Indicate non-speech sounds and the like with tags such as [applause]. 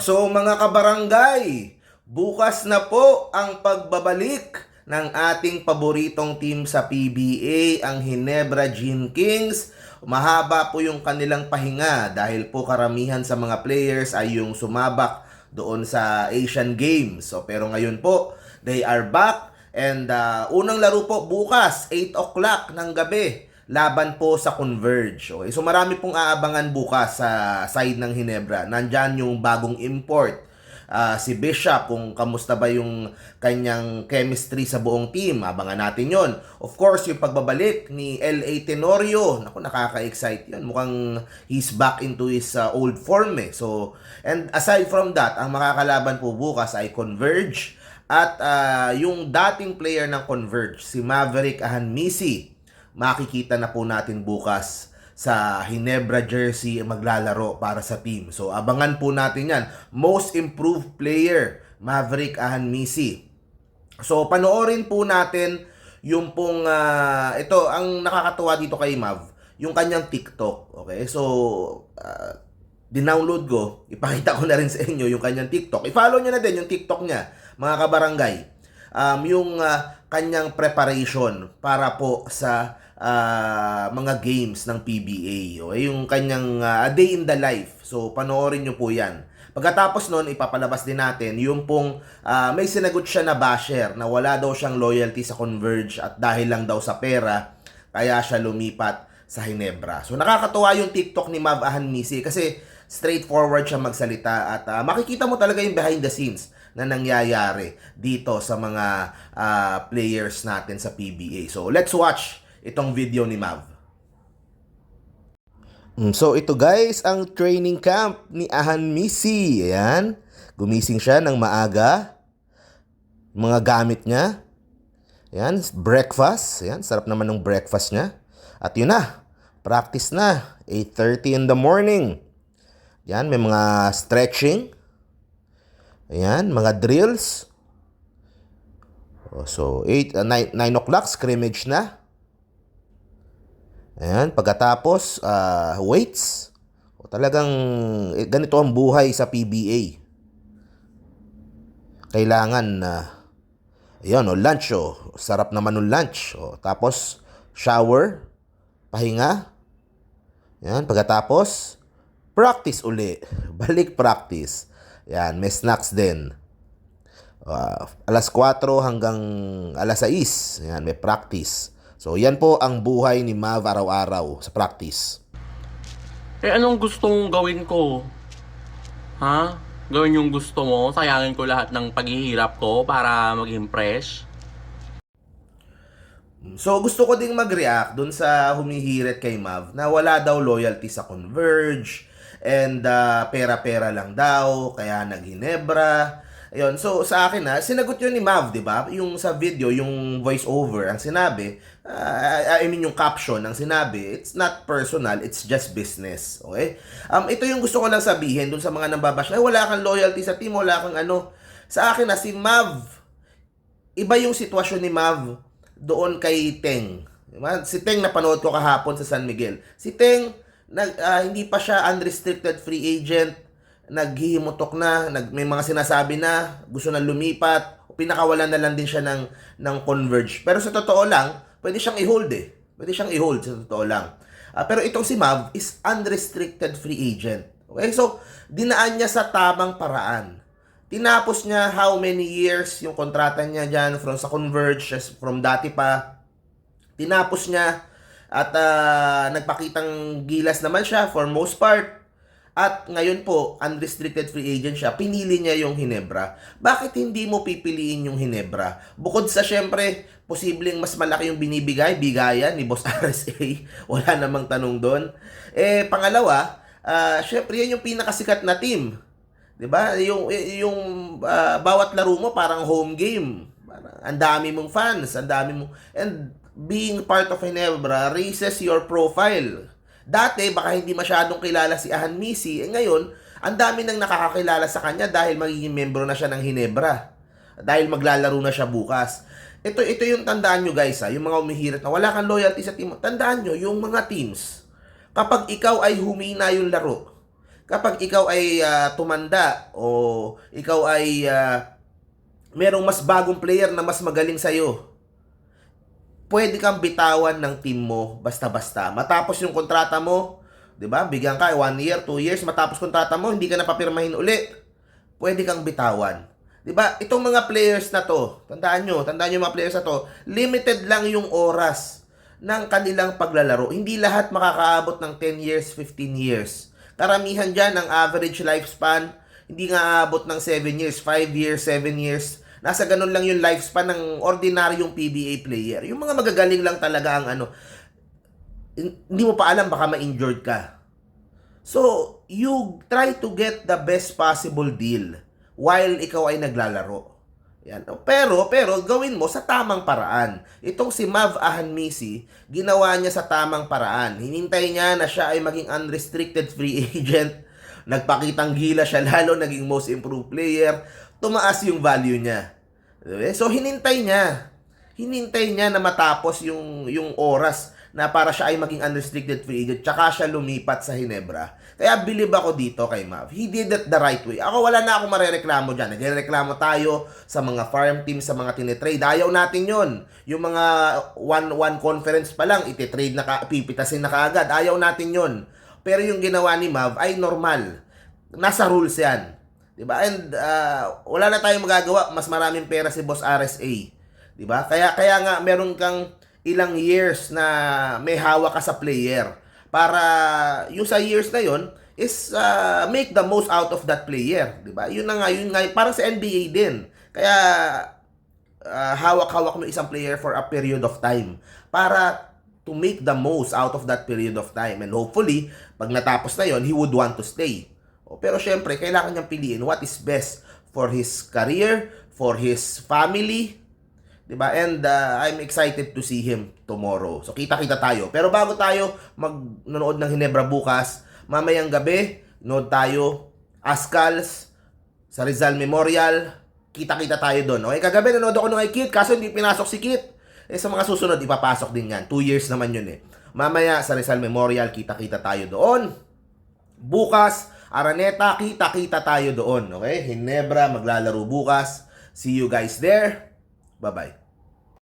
So mga kabarangay, bukas na po ang pagbabalik ng ating paboritong team sa PBA, ang Hinebra Gin Kings. Mahaba po yung kanilang pahinga dahil po karamihan sa mga players ay yung sumabak doon sa Asian Games. So, pero ngayon po, they are back and uh, unang laro po bukas, 8 o'clock ng gabi laban po sa Converge. Okay? So marami pong aabangan bukas sa side ng Hinebra. Nandyan yung bagong import. Ah, si Bishop, kung kamusta ba yung kanyang chemistry sa buong team. Abangan natin yon. Of course, yung pagbabalik ni L.A. Tenorio. Naku, nakaka-excite yun. Mukhang he's back into his ah, old form eh. So, and aside from that, ang makakalaban po bukas ay Converge. At ah, yung dating player ng Converge, si Maverick Ahanmisi makikita na po natin bukas sa Hinebra jersey maglalaro para sa team. So abangan po natin yan. Most improved player, Maverick Ahanmisi. So panoorin po natin yung pong ah, ito ang nakakatuwa dito kay Mav, yung kanyang TikTok. Okay? So ah, dinownload ko, ipakita ko na rin sa inyo yung kanyang TikTok. I-follow niyo na din yung TikTok niya, mga kabarangay. Um, yung ah, kanyang preparation para po sa ah, mga games ng PBA. Okay? Yung kanyang a day in the life. So, panoorin nyo po yan. Pagkatapos nun, ipapalabas din natin yung pong ah, may sinagot siya na basher na wala daw siyang loyalty sa Converge at dahil lang daw sa pera, kaya siya lumipat sa Hinebra. So nakakatuwa yung TikTok ni Mav Ahanmisi kasi straightforward siya magsalita at ah, makikita mo talaga yung behind the scenes na nangyayari dito sa mga ah, players natin sa PBA. So let's watch itong video ni Mav. Mm, So ito guys, ang training camp ni Ahan Misi. Ayan. Gumising siya ng maaga. Mga gamit niya. Ayan, breakfast. Ayan, sarap naman ng breakfast niya. At yun na, practice na. 8.30 in the morning. Ayan, may mga stretching. Ayan, mga drills. Oh, So, 8, uh, 9, 9 o'clock, scrimmage na. Ayan, pagkatapos, ah, weights. O, talagang eh, ganito ang buhay sa PBA. Kailangan na Ayun, o, lunch, o. Sarap naman ng lunch. O, tapos, shower, pahinga. Yan, pagkatapos, practice uli. [laughs] Balik practice. Yan, may snacks din. Ah, alas 4 hanggang alas 6. Yan, may practice. So, yan po ang buhay ni Mav araw-araw sa practice. Eh, anong gusto mong gawin ko? Ha? Gawin yung gusto mo? Sayangin ko lahat ng paghihirap ko para maging fresh? So gusto ko ding mag-react dun sa humihirit kay Mav na wala daw loyalty sa Converge and ah, pera-pera lang daw kaya naghinebra. Ayun, so sa akin na sinagot yun ni Mav, 'di ba? Yung sa video, yung voice over ang sinabi, ah, I mean yung caption ang sinabi, it's not personal, it's just business. Okay? Um ito yung gusto ko lang sabihin dun sa mga nambabash, ay wala kang loyalty sa team, wala kang ano. Sa akin na si Mav, iba yung sitwasyon ni Mav doon kay Teng. Diba? Si Teng napanood ko kahapon sa San Miguel. Si Teng, nag, ah, hindi pa siya unrestricted free agent, naghihimutok na, nag, may mga sinasabi na, gusto na lumipat, pinakawalan na lang din siya ng, ng Converge. Pero sa totoo lang, pwede siyang i-hold eh. Pwede siyang i-hold sa totoo lang. Ah, pero itong si Mav is unrestricted free agent. Okay, so dinaan niya sa tamang paraan. Tinapos niya how many years yung kontrata niya dyan from sa Converge, from dati pa. Tinapos niya at ah, nagpakitang gilas naman siya for most part. At ngayon po, unrestricted free agent siya, pinili niya yung Hinebra. Bakit hindi mo pipiliin yung Hinebra? Bukod sa syempre, posibleng mas malaki yung binibigay, bigayan ni Boss [laughs] RSA. Wala namang tanong doon. Eh, pangalawa, ah syempre yan yung pinakasikat na team. 'Di ba? Yung yung ah, bawat laro mo parang home game. Ang dami mong fans, ang dami mong and being part of Hinebra raises your profile. Dati baka hindi masyadong kilala si Ahan Misi, eh ngayon ang dami nang nakakakilala sa kanya dahil magiging membro na siya ng Hinebra. Dahil maglalaro na siya bukas. Ito ito yung tandaan nyo guys ha, yung mga umihirit na wala kang loyalty sa team. Tandaan nyo, yung mga teams, kapag ikaw ay humina yung laro, kapag ikaw ay ah, tumanda o ikaw ay ah, merong mas bagong player na mas magaling sa'yo, pwede kang bitawan ng team mo basta-basta. Matapos yung kontrata mo, 'di ba? Bigyan ka one year, two years, matapos kontrata mo, hindi ka na papirmahin uli. Pwede kang bitawan. 'Di ba? Itong mga players na 'to, tandaan nyo, tandaan nyo mga players na 'to, limited lang yung oras ng kanilang paglalaro. Hindi lahat makakaabot ng 10 years, 15 years. Karamihan dyan, ang average lifespan, hindi nga aabot ng 7 years, 5 years, 7 years. Nasa ganun lang yung lifespan ng ordinaryong PBA player. Yung mga magagaling lang talaga ang ano, hin- hindi mo pa alam, baka ma-injured ka. So, you try to get the best possible deal while ikaw ay naglalaro. Yan. Pero, pero, gawin mo sa tamang paraan. Itong si Mav Ahanmisi, ginawa niya sa tamang paraan. Hinintay niya na siya ay maging unrestricted free [laughs] agent. Nagpakitang gila siya, lalo naging most improved player. Tumaas yung value niya. Diba? So, hinintay niya. Hinintay niya na matapos yung, yung oras na para siya ay maging unrestricted free agent. Tsaka siya lumipat sa Hinebra. Kaya believe ako dito kay Mav. He did it the right way. Ako wala na akong marereklamo dyan. Nagrereklamo tayo sa mga farm team, sa mga tinitrade. Ayaw natin yon Yung mga one-one conference pa lang, ititrade na ka, pipitasin na kaagad. Ayaw natin yon Pero yung ginawa ni Mav ay normal. Nasa rules yan. 'Di ba? And uh, wala na tayong magagawa, mas maraming pera si Boss RSA. 'Di ba? Kaya kaya nga meron kang ilang years na may hawak ka sa player para yung sa years na yon is uh, make the most out of that player, 'di ba? Yun na nga, yun nga parang sa NBA din. Kaya uh, hawak-hawak mo isang player for a period of time para to make the most out of that period of time and hopefully pag natapos na yon he would want to stay Pero syempre, kailangan niyang piliin what is best for his career, for his family, 'di ba? And uh, I'm excited to see him tomorrow. So kita-kita tayo. Pero bago tayo magnonood ng Hinebra bukas, mamayang gabi, nood tayo Ascals sa Rizal Memorial. Kita-kita tayo doon. Okay, kagabi nanood ako ng Kit, kaso hindi pinasok si Kit. Eh sa mga susunod, ipapasok din yan. Two years naman yun eh. Mamaya sa Rizal Memorial, kita-kita tayo doon. Bukas, Araneta, kita-kita tayo doon. Okay? Hinebra, maglalaro bukas. See you guys there. Bye-bye.